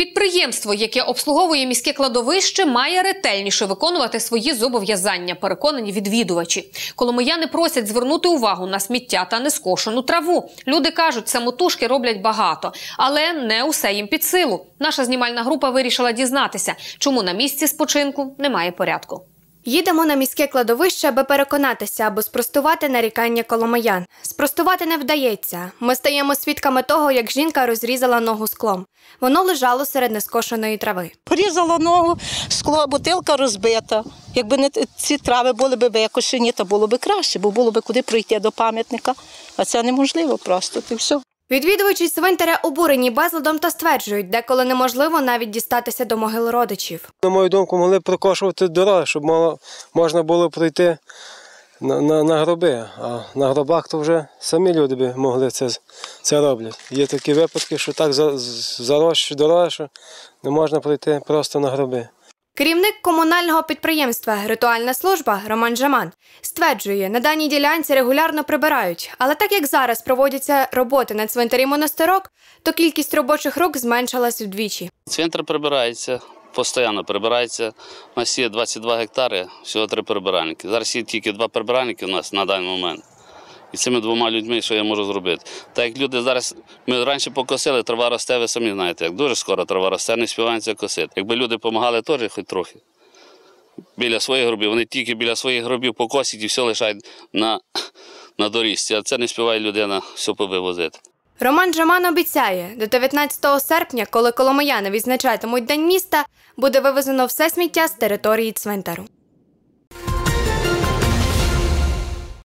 Підприємство, яке обслуговує міське кладовище, має ретельніше виконувати свої зобов'язання. Переконані відвідувачі. Коломияни просять звернути увагу на сміття та нескошену траву. Люди кажуть, самотужки роблять багато, але не усе їм під силу. Наша знімальна група вирішила дізнатися, чому на місці спочинку немає порядку. Їдемо на міське кладовище, аби переконатися або спростувати нарікання коломиян. Спростувати не вдається. Ми стаємо свідками того, як жінка розрізала ногу склом. Воно лежало серед нескошеної трави. Порізала ногу, скло, бутилка розбита. Якби не ці трави були б викошені, то було б краще, бо було б куди пройти до пам'ятника. А це неможливо просто. І все. Відвідувачі цвинтаря обурені безладом та стверджують, деколи неможливо навіть дістатися до могил родичів. На мою думку, могли прокошувати дороги, щоб мало, можна було пройти на, на, на гроби. А на гробах то вже самі люди би могли це, це роблять. Є такі випадки, що так за- дороги, що не можна пройти просто на гроби. Керівник комунального підприємства Ритуальна служба Роман Жаман стверджує, на даній ділянці регулярно прибирають, але так як зараз проводяться роботи на цвинтарі монастирок, то кількість робочих рук зменшилась вдвічі. Центр прибирається, постійно прибирається. У нас є 22 гектари, всього три прибиральники. Зараз є тільки два прибиральники у нас на даний момент. І цими двома людьми, що я можу зробити. Так як люди зараз, ми раніше покосили, трава росте, ви самі знаєте, як дуже скоро трава росте, не співається косити. Якби люди допомагали теж хоч трохи. Біля своїх гробів, вони тільки біля своїх гробів покосять і все лишають на, на доріжці, а це не співає людина все повивозити. Роман Жаман обіцяє, до 19 серпня, коли коломияни відзначатимуть День міста, буде вивезено все сміття з території цвинтару.